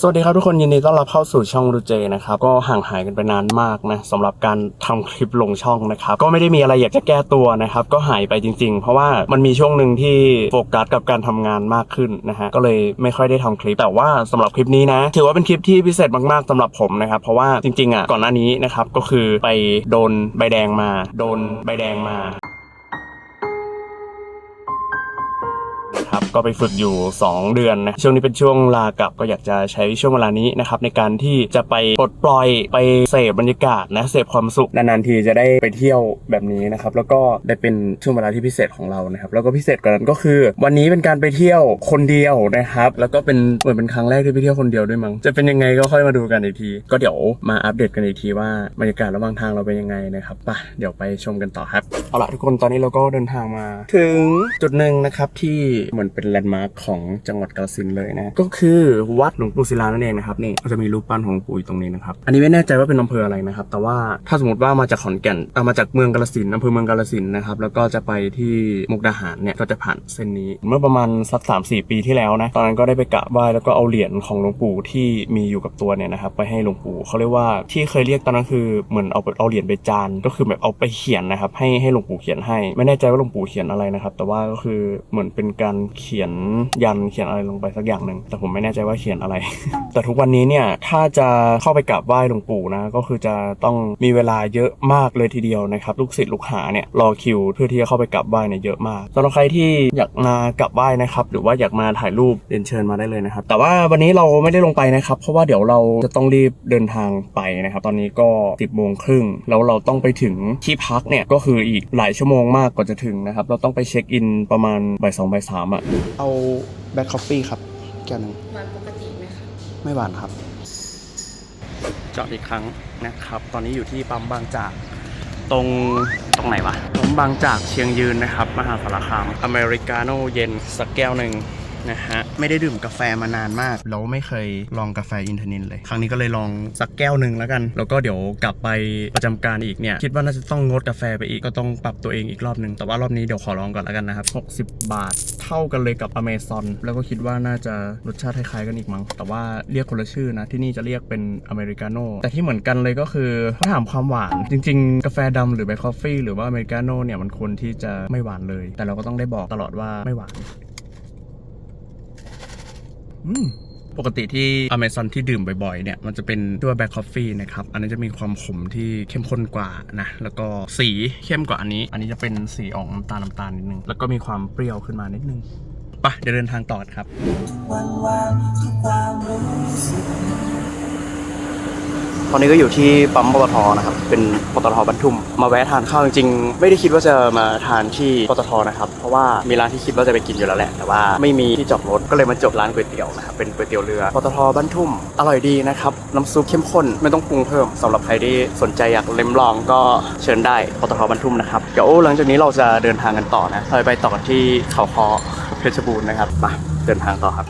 สวัสดีครับทุกคนยินดีต้อนรับเข้าสู่ช่องรูเจนะครับก็ห่างหายกันไปนานมากนะสำหรับการทำคลิปลงช่องนะครับก็ไม่ได้มีอะไรอยากจะแก้ตัวนะครับก็หายไปจริง ๆ เพราะว่ามันมีช่วงหนึ่งที่โฟกัสกับการทำงานมากขึ้นนะฮะก็เลยไม่ค่อยได้ทำคลิปแต่ว่าสำหรับคลิปนี้นะถือว่าเป็นคลิปที่พิเศษมากๆสำหรับผมนะครับเพราะว่าจริงๆอะก่อนหน้านี้นะครับก็คือไปโดนใบแดงมา โดนใบแดงมา นะครับก็ไปฝึกอยู่ 2 เดือนนะช่วงนี้เป็นช่วงลากลับก็อยากจะใช้ช่วงเวลานี้นะครับในการที่จะไปปลดปล่อยไปเสพบรรยากาศนะเสพความสุขนานๆทีจะได้ไปเที่ยวแบบนี้นะครับแล้วก็ได้เป็นช่วงเวลาที่พิเศษของเรานะครับแล้วก็พิเศษกว่านั้นก็คือ วันนี้เป็นการไปเที่ยวคนเดียวนะครับแล้วก็เป็นเหมือนเป็นครั้งแรกที่ไปเที่ยวคนเดียวด้วยมั้งจะเป็นยังไงก็ค่อยมาดูกันอีกที ก็เดี๋ยวมาอัปเดตกันอีกทีว่าบรรยากาศระหว่างทางเราเป็นยังไงนะครับไปเดี๋ยวไปชมกันต่อครับเอาละทุกคนตอนนี้เราก็เดินทางมา ถึงจุดหนึ่งนะครับที่เหมือนเป็นแลนด์มาร์คของจังหวัดกาฬสินเลยนะ ก็คือวัดหลวงปู่ศิลานั่นเองนะครับนี่ก็จะมีรูปปั้นของปู่อยู่ตรงนี้นะครับ อันนี้ไม่แน่ใจว่าเป็นอำเภออะไรนะครับ แต่ว่าถ้าสมมติว่ามาจากขอนแก่นเอามาจากเมืองกาฬสินอำเภอเมืองกาฬสินนะครับ แล้วก็จะไปที่มุกดาหารเนี่ย ก็จะผ่านเส้นนี้ เมื่อประมาณสักสามสี่ปีที่แล้วนะ ตอนนั้นก็ได้ไปกราบไหว้แล้วก็เอาเหรียญของหลวงปู่ที่มีอยู่กับตัวเนี่ยนะครับไปให้หลวงปู่เขาเรียกว่าที่เคยเรียกตอนนั้นคือเหมือนเอาเอาเหรียญไปจานก็คือแบบเอาไปเขียนนะครับให้ให้หลวงปู่เขียนให้ ไม่แน่ใจว่าหลวงปู่เขียนอะไรนะครับ แต่ว่าก็คือเหมือนเป็นการเขียนยันเขียนอะไรลงไปสักอย่างหนึ่งแต่ผมไม่แน่ใจว่าเขียนอะไร แต่ทุกวันนี้เนี่ยถ้าจะเข้าไปกราบไหว้หลวงปู่นะก็คือจะต้องมีเวลาเยอะมากเลยทีเดียวนะครับลูกศิษย์ลูกหาเนี่ยรอคิวเพื่อที่จะเข้าไปกราบไหว้เนี่ยเยอะมากสำหรับใครที่อยากมากราบไหว้นะครับหรือว่าอยากมาถ่ายรูปเรียนเชิญมาได้เลยนะครับแต่ว่าวันนี้เราไม่ได้ลงไปนะครับ เพราะว่าเดี๋ยวเราจะต้องรีบเดินทางไปนะครับ ตอนนี้ก็10โมงครึ่งแล้วเราต้องไปถึงที่พักเนี่ยก็คืออีกหลายชั่วโมงมากกว่าจะถึงนะครับ เราต้องไปเช็คอินประมาณบ่ายสองบ่ายสามอะ เอาแบ็คคอฟฟี่ครับแก้วหนึ่งหวานปกติไหมคะไม่หวานครับจอดอีกครั้งนะครับ ตอนนี้อยู่ที่ปั๊มบางจาก ตรงตรงไหนวะปั๊มบางจากเชียงยืนนะครับ มหาสารคามอเมริกาโน่เย็นสักแก้วหนึ่ง นะฮะ ไม่ได้ดื่มกาแฟมานานมาก แล้วไม่เคยลองกาแฟอินเทอร์นินเลย ครั้งนี้ก็เลยลองสักแก้วหนึ่งแล้วกัน แล้วก็เดี๋ยวกลับไปประจำการอีกเนี่ย คิดว่าน่าจะต้องงดกาแฟไปอีก ก็ต้องปรับตัวเองอีกรอบหนึ่งแต่ว่ารอบนี้เดี๋ยวขอลองก่อนแล้วกันนะครับ60 บาท เท่ากันเลยกับอเมซอนแล้วก็คิดว่าน่าจะรสชาติคล้ายๆกันอีกมั้ง แต่ว่าเรียกคนละชื่อนะ ที่นี่จะเรียกเป็นอเมริกาโน่ แต่ที่เหมือนกันเลยก็คือเขาถามความหวาน จริง ๆ กาแฟดำหรือแบล็คคอฟฟี่หรือว่าอเมริกาโน่เนี่ยมันควรที่จะไม่หวานเลย แต่เราก็ต้องได้บอกตลอดว่าไม่หวาน ปกติที่อเมซอนที่ดื่มบ่อยๆ เนี่ย มันจะเป็นตัวแบล็คคอฟฟี่นะครับ อันนี้จะมีความขมที่เข้มข้นกว่านะ แล้วก็สีเข้มกว่าอันนี้ อันนี้จะเป็นสีออกน้ำตาลน้ำตาลนิดนึง แล้วก็มีความเปรี้ยวขึ้นมานิดนึงไปะเดี๋ยวเดินทางต่อครับ ตอนนี้ก็อยู่ที่ปั๊มปตทนะครับ เป็นปตทบรรทุม มาแวะทานข้าวจริงๆ ไม่ได้คิดว่าจะมาทานที่ปตทนะครับ เพราะว่ามีร้านที่คิดว่าจะไปกินอยู่แล้วแหละ แต่ว่าไม่มีที่จอดรถ ก็เลยมาจบร้านก๋วยเตี๋ยวนะครับ เป็นก๋วยเตี๋ยวเรือ ปตทบรรทุม อร่อยดีนะครับ น้ำซุปเข้มข้น ไม่ต้องปรุงเพิ่มสำหรับใครที่สนใจอยากเล็มลองก็เชิญได้ ปตทบรรทุมนะครับ เดี๋ยวหลังจากนี้เราจะเดินทางกันต่อนะเราไปต่อที่เขาคอเพชรบูรณ์นะครับ มาเดินทางต่อครับ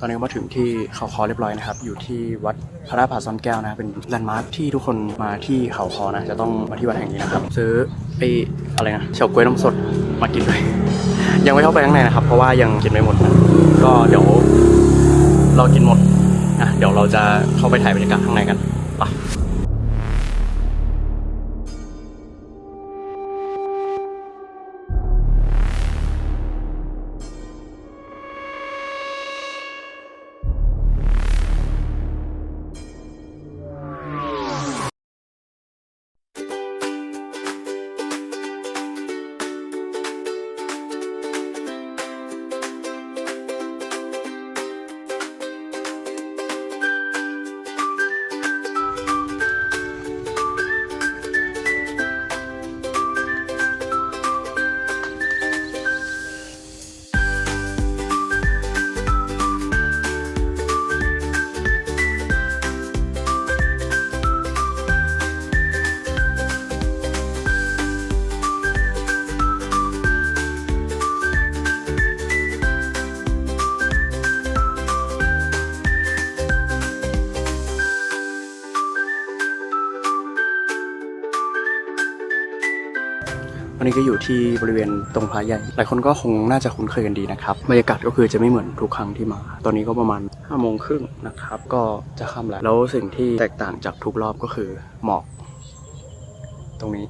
ตอนนี้มาถึงที่เขาคอเรียบร้อยนะครับ อยู่ที่วัดพระราชผาซ่อนแก้วนะ เป็นแลนด์มาร์คที่ทุกคนมาที่เขาคอนะ จะต้องมาที่วัดแห่งนี้นะครับ ซื้อไอ้อะไรนะเฉาก๊วยน้ำสดมากินเลยยังไม่เข้าไปข้างในนะครับ เพราะว่ายังกินไม่หมดนะก็เดี๋ยวเรากินหมดนะเดี๋ยวเราจะเข้าไปถ่ายบรรยากาศข้างในกันไป นี้ก็อยู่ที่บริเวณตรงพระใหญ่ หลายคนก็คงน่าจะคุ้นเคยกันดีนะครับ บรรยากาศก็คือจะไม่เหมือนทุกครั้งที่มา ตอนนี้ก็ประมาณ5้าโมงครึ่งนะครับ ก็จะค่ำแล้ว แล้วสิ่งที่แตกต่างจากทุกรอบก็คือหมอก ตรงนี้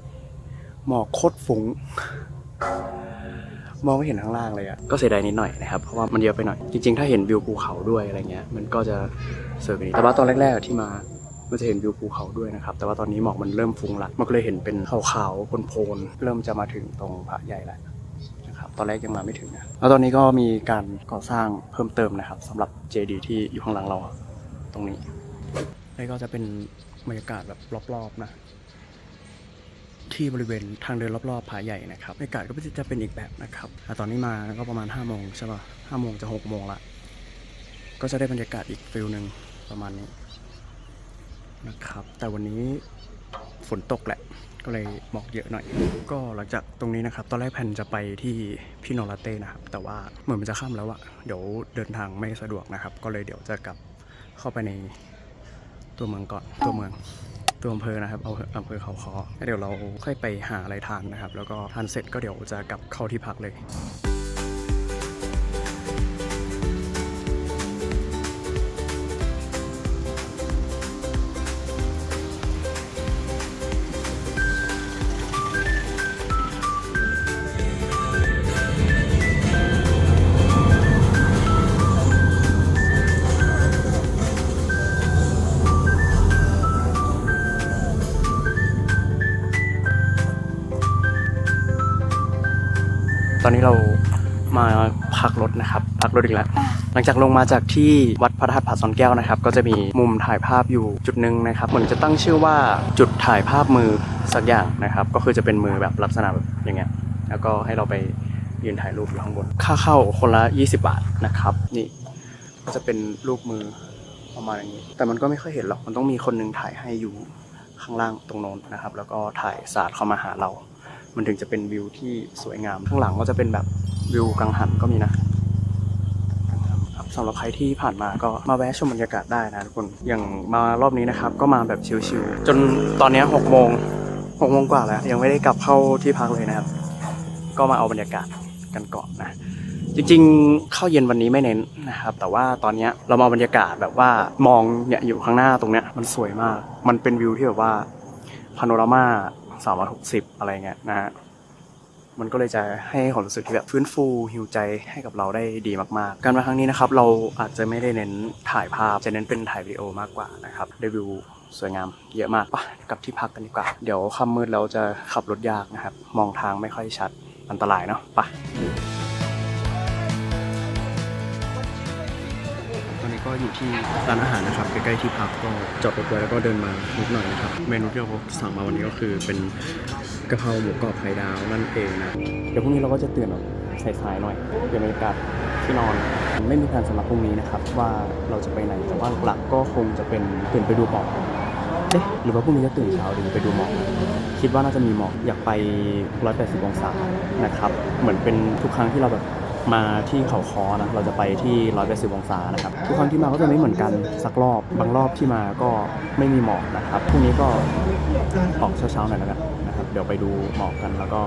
หมอกโคตรฟุ้ง มองไม่เห็นข้างล่างเลยอะก็เสียดายนิดหน่อยนะครับ เพราะว่ามันเยอะไปหน่อย จริง ๆ ถ้าเห็นวิวภูเขาด้วยอะไรเงี้ย มันก็จะสวยกว่านี้แต่ว่าตอนแรกๆที่มา มันจะเห็นวิวภูเขาด้วยนะครับ แต่ว่าตอนนี้หมอกมันเริ่มฟุ้งละมันก็เลยเห็นเป็นขาวๆโพลนๆเริ่มจะมาถึงตรงพระใหญ่แล้วนะครับตอนแรกยังมาไม่ถึงนะแล้วตอนนี้ก็มีการก่อสร้างเพิ่มเติมนะครับสำหรับเจดีย์ที่อยู่ข้างหลังเราตรงนี้นี่ก็จะเป็นบรรยากาศแบบรอบๆนะที่บริเวณทางเดินรอบๆผาใหญ่นะครับบรรยากาศก็จะเป็นอีกแบบนะครับอ่ตอนนี้มาก็ประมาณ5้าโมงใช่ป่ะห้าโมงจะหกโมงละ ก็จะได้บรรยากาศอีกฟิลหนึ่งประมาณนี้ นะครับ แต่วันนี้ฝนตกแหละ ก็เลยหมอกเยอะหน่อย ก็หลังจากตรงนี้นะครับ ตอนแรกแผนจะไปที่พี่โนราเต้นะครับ แต่ว่าเหมือนมันจะค่ำแล้วอะเดี๋ยวเดินทางไม่สะดวกนะครับ ก็เลยเดี๋ยวจะกลับเข้าไปในตัวเมืองก่อน ตัวเมือง ตัวอำเภอนะครับเอาอำเภอเขาคอแล้วเดี๋ยวเราค่อยไปหาอะไรทานนะครับ แล้วก็ทานเสร็จก็เดี๋ยวจะกลับเข้าที่พักเลย อนนี้เรามาพักรถนะครับ พักรถอีกแล้ว หลังจากลงมาจากที่วัดพระธาตุผาซอนแก้วนะครับ ก็จะมีมุมถ่ายภาพอยู่จุดหนึ่งนะครับเหมือนจะตั้งชื่อว่าจุดถ่ายภาพมือสักอย่างนะครับ ก็คือจะเป็นมือแบบลักษณะแบบอย่างเงี้ยแล้วก็ให้เราไปยืนถ่ายรูปอยู่ข้างบน ค่าเข้าคนละ 20 บาทนะครับ นี่ก็จะเป็นรูปมือประมาณอย่างนี้ แต่มันก็ไม่ค่อยเห็นหรอกมันต้องมีคนหนึงถ่ายให้อยู่ข้างล่างตรงโน้นนะครับ แล้วก็ถ่ายสาดเข้ามาหาเรา มันถึงจะเป็นวิวที่สวยงาม ข้างหลังก็จะเป็นแบบวิวกังหันก็มีนะกังหันครับสำหรับใครที่ผ่านมาก็มาแวะชมบรรยากาศได้นะทุกคน อย่างมารอบนี้นะครับ ก็มาแบบชิลๆ จนตอนนี้หกโมงหกโมงกว่าแล้ว ยังไม่ได้กลับเข้าที่พักเลยนะครับ ก็มาเอาบรรยากาศกันก่อนนะ จริงๆเข้าเย็นวันนี้ไม่เน้นนะครับ แต่ว่าตอนนี้เรามาบรรยากาศแบบว่ามองเนี่ยอยู่ข้างหน้าตรงเนี้ยมันสวยมาก มันเป็นวิวที่แบบว่าพาโนรามา 360 อะไรเงี้ยนะฮะมันก็เลยจะให้ความรู้สึกที่แบบฟื้นฟูฮิวใจให้กับเราได้ดีมากๆ การมาครั้งนี้นะครับเราอาจจะไม่ได้เน้นถ่ายภาพจะเน้นเป็นถ่ายวิดีโอมากกว่านะครับได้วิวสวยงามเยอะมากปะกลับที่พักกันดีกว่า เดี๋ยวค่ำมืดเราจะขับรถยากนะครับ มองทางไม่ค่อยชัดอันตรายเนาะปะ ก็อยู่ที่ร้านอาหารนะครับใกล้ๆที่พักก็จอดรถไว้แล้วก็เดินมานิดหน่อยนะครับเมนูที่เราสั่งมาวันนี้ก็คือเป็นกะเพราหมูกรอบไข่ดาวนั่นเองนะเดี๋ยวพรุ่งนี้เราก็จะตื่นแบบสายๆหน่อยเปลี่ยนบรรยากาศที่นอนไม่มีแผนสำหรับพรุ่งนี้นะครับว่าเราจะไปไหนแต่ว่าหลักก็คงจะเป็นตื่นไปดูหมอกเอ๊ะหรือว่าพรุ่งนี้จะตื่นเช้าดีไปดูหมอกคิดว่าน่าจะมีหมอกอยากไป 180 องศานะครับเหมือนเป็นทุกครั้งที่เราแบบ มาที่เขาคอนะเราจะไปที่180องศานะครับทุกครั้งที่มาก็จะไม่เหมือนกันสักรอบบางรอบที่มาก็ไม่มีหมอกนะครับพรุ่งนี้ก็ออกเช้าๆหน่อยแล้วกันนะครับเดี๋ยวไปดูหมอกกันแล้วก็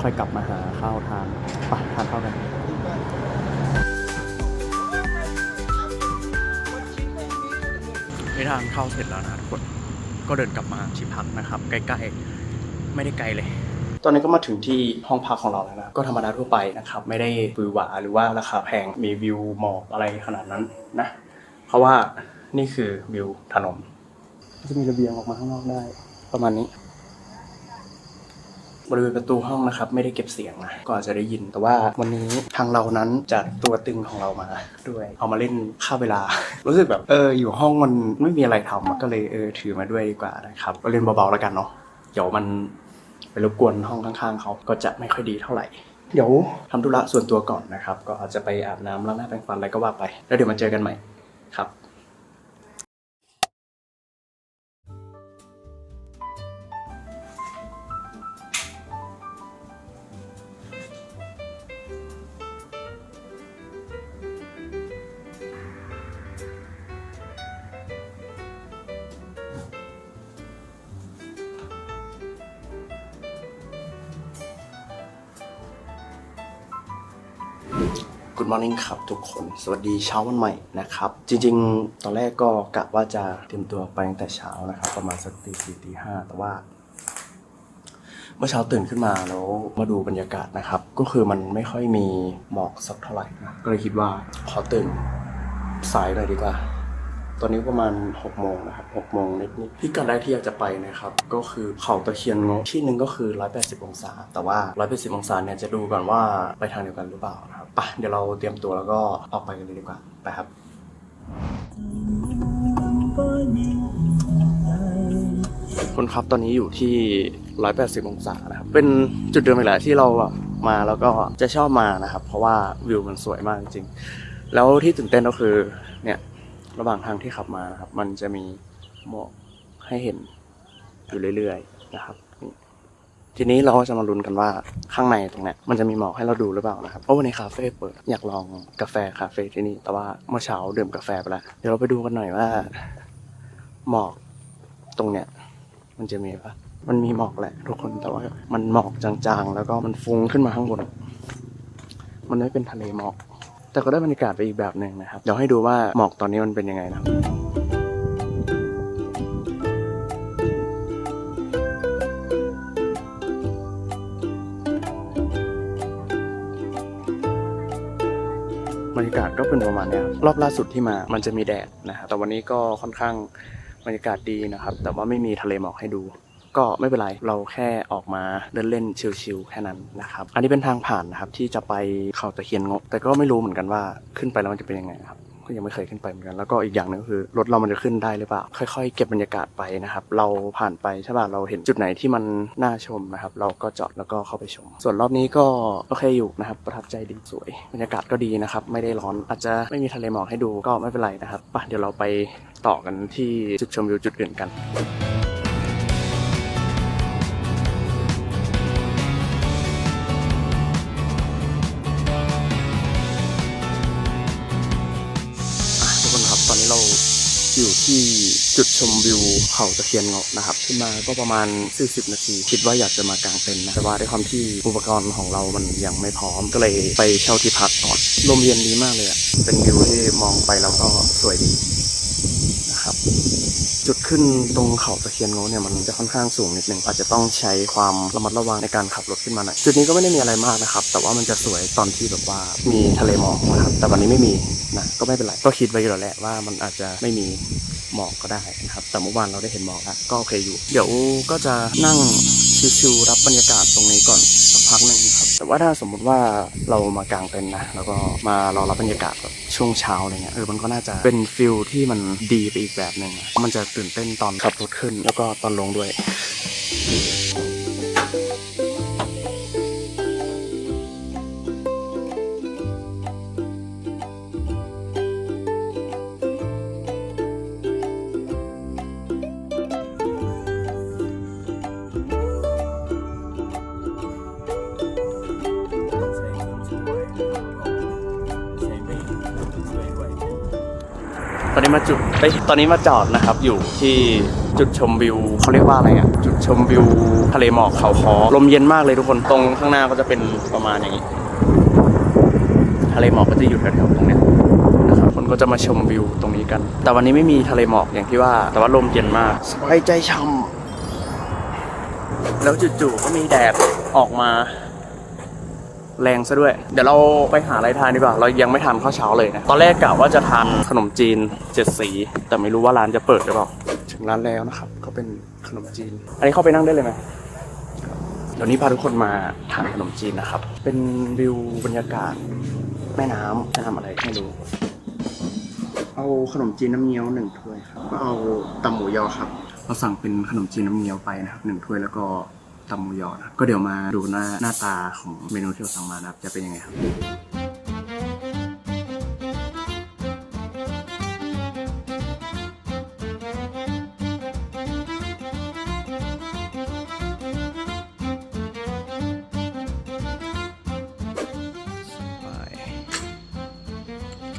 ค่อยกลับมาหาข้าวทานไปทานข้าวกันได้ทานข้าวเสร็จแล้วนะทุกคนก็เดินกลับมาที่พักนะครับ ใกล้ๆ ไม่ได้ไกลเลย ตอนนี้ก็มาถึงที่ห้องพักของเราแล้วนะ ก็ธรรมดาทั่วไปนะครับ ไม่ได้บือหวาหรือว่าราคาแพง มีวิวหมอกอะไรขนาดนั้นนะ เพราะว่านี่คือวิวถนนก็จะมีระเบียงออกมาข้างนอกได้ ประมาณนี้ บริเวณประตูห้องนะครับ ไม่ได้เก็บเสียงนะก็อาจจะได้ยิน แต่ว่าวันนี้ทางเรานั้นจัดตัวตึงของเรามาด้วย เอามาเล่นค่าเวลา รู้สึกแบบเอออยู่ห้องมันไม่มีอะไรทำอะก็เลยเออถือมาด้วยดีกว่านะครับก็เล่นเบาๆแล้วกันเนาะเดี๋ยวมันไป รบกวนห้องข้างๆเขาก็จะไม่ค่อยดีเท่าไหร่ เดี๋ยวทำธุระส่วนตัวก่อนนะครับ ก็อาจจะไปอาบน้ำล้างหน้าแปรงฟันอะไรก็ว่าไป แล้วเดี๋ยวมาเจอกันใหม่ครับ Good morning ครับทุกคน สวัสดีเช้าวันใหม่นะครับ จริงๆ ตอนแรกก็กะว่าจะเตรียมตัวไปตั้งแต่เช้านะครับ ประมาณสักตีสี่ตีห้าแต่ว่า เมื่อเช้าตื่นขึ้นมาแล้วมาดูบรรยากาศนะครับ ก็คือมันไม่ค่อยมีหมอกสักเท่าไหร่นะก็เลยคิดว่าขอตื่นสายหน่อยดีกว่า ตอนนี้ประมาณ6โมงนะครับ6โมงนิดๆที่กัดแรกที่อยากจะไปนะครับ ก็คือเขาตะเคียนงกที่หนึ่งก็คือ 180 องศา แต่ว่า 180 องศาเนี่ยจะดูก่อนว่าไปทางเดียวกันหรือเปล่านะครับไปเดี๋ยวเราเตรียมตัวแล้วก็ออกไปกันเลยดีกว่าไปครับ คนครับตอนนี้อยู่ที่ 180 องศานะครับ เป็นจุดเดิมอีกแหละที่เรามาแล้วก็จะชอบมานะครับ เพราะว่าวิวมันสวยมากจริงๆแล้วที่ตื่นเต้นก็คือเนี่ย ระหว่างทางที่ขับมานะครับ มันจะมีหมอกให้เห็นอยู่เรื่อยๆนะครับทีนี้เราก็จะมาลุ้นกันว่าข้างในตรงเนี้ยมันจะมีหมอกให้เราดูหรือเปล่านะครับเพราะวันนี้คาเฟ่เปิดอยากลองกาแฟคาเฟ่ที่นี่ แต่ว่าเมื่อเช้าดื่มกาแฟไปแล้วเดี๋ยวเราไปดูกันหน่อยว่า หมอกตรงเนี้ยมันจะมีปะมันมีหมอกแหละ ทุกคนแต่ว่ามันหมอกจางๆ แล้วก็มันฟุ้งขึ้นมาข้างบน มันไม่เป็นทะเลหมอก แต่ก็ได้บรรยากาศไปอีกแบบหนึ่งนะครับ เดี๋ยวให้ดูว่าหมอกตอนนี้มันเป็นยังไงนะครับบรรยากาศก็เป็นประมาณเนี้ยรอบล่าสุดที่มามันจะมีแดดนะครับแต่วันนี้ก็ค่อนข้างบรรยากาศดีนะครับ แต่ว่าไม่มีทะเลหมอกให้ดู ก็ไม่เป็นไรเราแค่ออกมาเดินเล่นชิลๆแค่นั้นนะครับอันนี้เป็นทางผ่านนะครับที่จะไปเขาตะเคียนงกแต่ก็ไม่รู้เหมือนกันว่าขึ้นไปแล้วมันจะเป็นยังไงครับก็ยังไม่เคยขึ้นไปเหมือนกันแล้วก็อีกอย่างหนึงก็คือรถเรามันจะขึ้นได้หรือเปล่า ค่อยๆ เก็บบรรยากาศไปนะครับ เราผ่านไปใช่ป่ะเราเห็นจุดไหนที่มันน่าชมนะครับ เราก็จอดแล้วก็เข้าไปชม ส่วนรอบนี้ก็โอเคอยู่นะครับ ประทับใจดีสวย บรรยากาศก็ดีนะครับ ไม่ได้ร้อนอาจจะไม่มีทะเลหมอกให้ดูก็ไม่เป็นไรนะครับไปเดี๋ยวเราไปต่อกันที่จุดชมวิวจุดอื่นกัน ชมวิวเขาตะเคียนเงาะนะครับขึ้นมาก็ประมาณ 40 นาที คิดว่าอยากจะมากางเต็นท์นะแต่ว่าด้วยความที่อุปกรณ์ของเรามันยังไม่พร้อมก็เลยไปเช่าที่พักก่อนลมเย็นดีมากเลยอะเป็นวิวที่มองไปแล้วก็สวยดีนะครับ จุดขึ้นตรงเขาตะเคียนโน้นเนี่ยมันจะค่อนข้างสูงนิดนึงอาจจะต้องใช้ความระมัดระวังในการขับรถขึ้นมาหน่อยจุดนี้ก็ไม่ได้มีอะไรมากนะครับ แต่ว่ามันจะสวยตอนที่แบบว่ามีทะเลหมอกนะครับแต่วันนี้ไม่มีนะก็ไม่เป็นไรก็คิดไว้อยู่แล้วแหละว่ามันอาจจะไม่มีหมอกก็ได้นะครับ แต่เมื่อวานเราได้เห็นหมอกแล้วก็โอเคอยู่ เดี๋ยวก็จะนั่งชิวๆรับบรรยากาศตรงนี้ก่อนสักพักหนึ่งครับแต่ว่าถ้าสมมุติว่าเรามากางเต็นท์นะแล้วก็มารอรับบรรยากาศแบบช่วงเช้าอะไรเงี้ยเออมันก็น่าจะเป็นฟิลที่มันดีไปอีกแบบหนึ่งมันจะตื่นเต้นตอนขับรถขึ้น แล้วก็ตอนลงด้วย นนี้มาจุดเอ้ยตอนนี้มาจอดนะครับ อยู่ที่จุดชมวิวเขาเรียกว่าอะไรอะ จุดชมวิวทะเลหมอกเขาคอลมเย็นมากเลยทุกคน ตรงข้างหน้าก็จะเป็นประมาณอย่างนี้ ทะเลหมอกก็จะอยู่แถวๆตรงเนี้ยนะครับ คนก็จะมาชมวิวตรงนี้กัน แต่วันนี้ไม่มีทะเลหมอกอย่างที่ว่า แต่ว่าลมเย็นมากสบายใจช่ำแล้วจู่ๆก็มีแดดออกมา แรงซะด้วย เดี๋ยวเราไปหาอะไรทานดีกว่า เรายังไม่ทานข้าวเช้าเลยนะ ตอนแรกกะว่าจะทานขนมจีนเจ็ดสี แต่ไม่รู้ว่าร้านจะเปิดหรือเปล่า ถึงร้านแล้วนะครับ ก็เป็นขนมจีน อันนี้เข้าไปนั่งได้เลยไหมเดี๋ยวนี้พาทุกคนมาทานขนมจีนนะครับ เป็นวิวบรรยากาศ แม่น้ำแม่น้ำอะไรไม่รู้ เอาขนมจีนน้ำเงี้ยวหนึ่งถ้วยครับ ก็เอาตำหมูยอครับ เราสั่งเป็นขนมจีนน้ำเงี้ยวไปนะครับหนึ่งถ้วยแล้วก็ ตำหมูยอนะครับก็เดี๋ยวมาดูหน้าหน้าตาของเมนูที่เราสั่งมานะครับจะเป็นยังไงครับ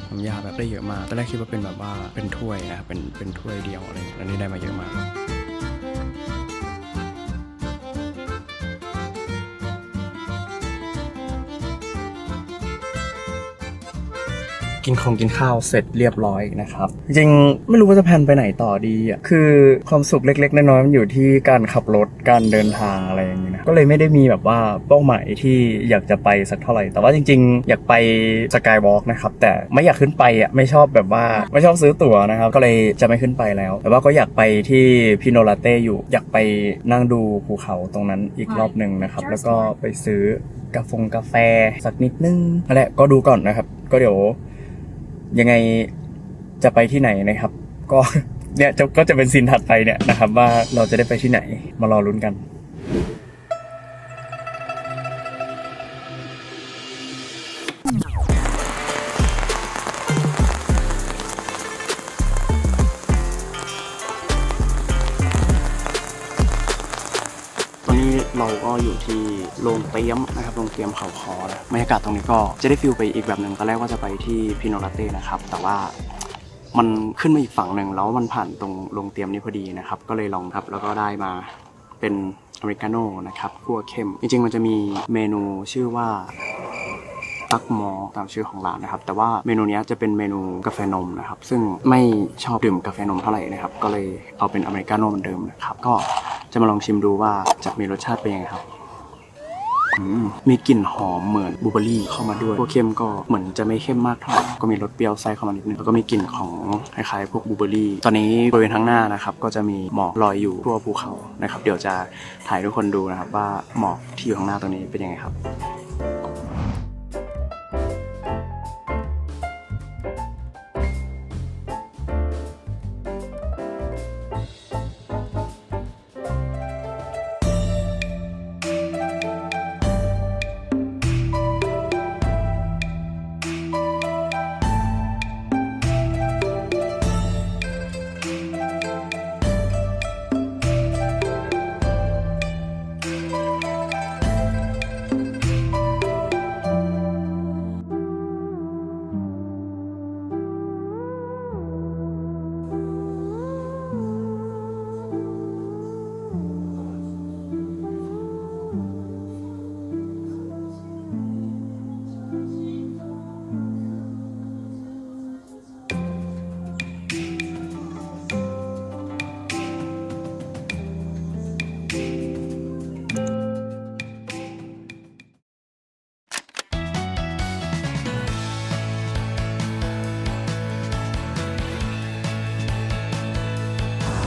น้ำยาแบบได้เยอะมากตอนแรกคิดว่าเป็นแบบว่าเป็นถ้วยนะครับเป็นเป็นถ้วยเดียวอะไรอย่างเงี้ยอันนี้ได้มาเยอะมาก กินของกินข้าวเสร็จเรียบร้อยนะครับ จริงๆไม่รู้ว่าจะแพลนไปไหนต่อดีอะคือความสุขเล็กๆน้อยๆมันอยู่ที่การขับรถการเดินทางอะไรอย่างนี้นะก็เลยไม่ได้มีแบบว่าเป้าหมายที่อยากจะไปสักเท่าไหร่ แต่ว่าจริง ๆ อยากไปสกายวอล์กนะครับแต่ไม่อยากขึ้นไปอะไม่ชอบแบบว่าไม่ชอบซื้อตั๋วนะครับก็เลยจะไม่ขึ้นไปแล้ว แต่ว่าก็อยากไปที่พิโนลาเต้อยู่อยากไปนั่งดูภูเขาตรงนั้นอีกรอบหนึ่งนะครับ แล้วก็ไปซื้อกาแฟกาแฟสักนิดนึงนั่นแหละก็ดูก่อนนะครับ ก็เดี๋ยว ยังไงจะไปที่ไหนนะครับ ก็เนี่ยก็จะเป็นซีนถัดไปเนี่ยนะครับ ว่าเราจะได้ไปที่ไหนมารอลุ้นกัน เราก็อยู่ที่โรงเตรียมนะครับโรงเตรียมเขาคอนะบรรยากาศตรงนี้ก็จะได้ฟิลไปอีกแบบหนึ่งตอนแรกว่าจะไปที่พิโนลาเต้นะครับ แต่ว่ามันขึ้นมาอีกฝั่งหนึ่งแล้วมันผ่านตรงโรงเตรียมนี้พอดีนะครับ ก็เลยลองครับแล้วก็ได้มาเป็นอเมริกาโน่นะครับคั่วเข้ม จริงๆ มันจะมีเมนูชื่อว่าตักมอตามชื่อของร้านนะครับ แต่ว่าเมนูนี้จะเป็นเมนูกาแฟนมนะครับ ซึ่งไม่ชอบดื่มกาแฟนมเท่าไหร่นะครับ ก็เลยเอาเป็นอเมริกาโน่เหมือนเดิมนะครับ ก็ จะมาลองชิมดูว่าจะมีรสชาติเป็นยังไงครับมีกลิ่นหอมเหมือนบูเบอรี่เข้ามาด้วยพวกเค็มก็เหมือนจะไม่เข้มมากเท่าไหร่ก็มีรสเปรี้ยวไส้เข้ามานิดนึงแล้วก็มีกลิ่นของคล้ายๆพวกบูเบอรี่ ตอนนี้บริเวณข้างหน้านะครับก็จะมีหมอกลอยอยู่ทั่วภูเขานะครับ เดี๋ยวจะถ่ายทุกคนดูนะครับว่าหมอกที่อยู่ข้างหน้าตรงนี้เป็นยังไงครับ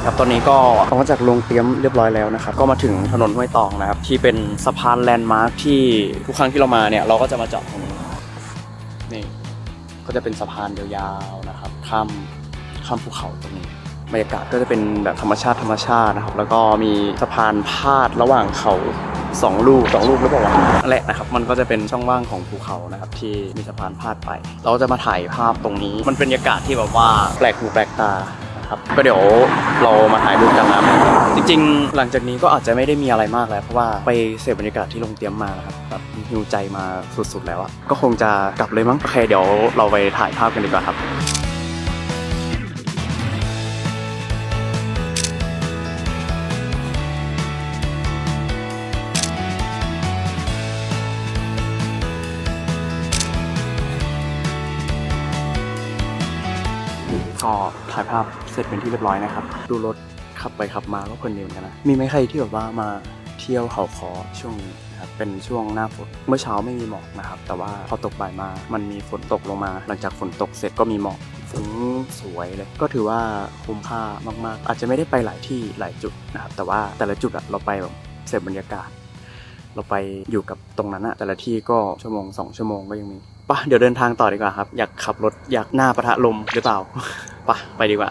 ครับตอนนี้ก็ออกจากโรงเตรียมเรียบร้อยแล้วนะครับ ก็มาถึงถนนห้วยตองนะครับ ที่เป็นสะพานแลนด์มาร์คที่ทุกครั้งที่เรามาเนี่ย เราก็จะมาจอดตรงนี้นี่ก็จะเป็นสะพานยาวๆนะครับ ข้ามข้ามภูเขาตรงนี้บรรยากาศก็จะเป็นแบบธรรมชาติธรรมชาตินะครับ แล้วก็มีสะพานพาดระหว่างเขาสองลูกสองลูกหรือเปล่าวะแหละนะครับ มันก็จะเป็นช่องว่างของภูเขานะครับ ที่มีสะพานพาดไป เราจะมาถ่ายภาพตรงนี้ มันเป็นบรรยากาศที่แบบว่าแปลกหูแปลกตา ครับ ก็เดี๋ยวเรามาถ่ายรูปกันนะจริงๆ หลังจากนี้ก็อาจจะไม่ได้มีอะไรมากแล้วเพราะว่าไปเสพบรรยากาศที่โรงเตรียมมานะครับแบบหิวใจมาสุดๆ แล้วอะก็คงจะกลับเลยมั้งโอเคเดี๋ยวเราไปถ่ายภาพกันดีกว่าครับก็ถ่ายภาพเส ร็จเป็นที่เรียบร้อยนะครับ ดูรถขับไปขับมาก็เพลินดีเหมือนกันนะ มีไหมใครที่แบบว่ามาเที่ยวเขาคอช่วงนี้นะครับเป็นช่วงหน้าฝนเมื่อเช้าไม่มีหมอกนะครับ แต่ว่าพอตกบ่ายมา มันมีฝนตกลงมา หลังจากฝนตกเสร็จก็มีหมอกฟุ้งสวยเลย ก็ถือว่าคุ้มค่ามาก ๆ อาจจะไม่ได้ไปหลายที่หลายจุดนะครับ แต่ว่าแต่ละจุดอะเราไปแบบเสพบรรยากาศ เราไปอยู่กับตรงนั้นอะแต่ละที่ก็ชั่วโมงสองชั่วโมงก็ยังมีป่ะเดี๋ยวเดินทางต่อดีกว่าครับ อยากขับรถอยากหน้าปะทะลมหรือเปล่าป่ะไปดีกว่า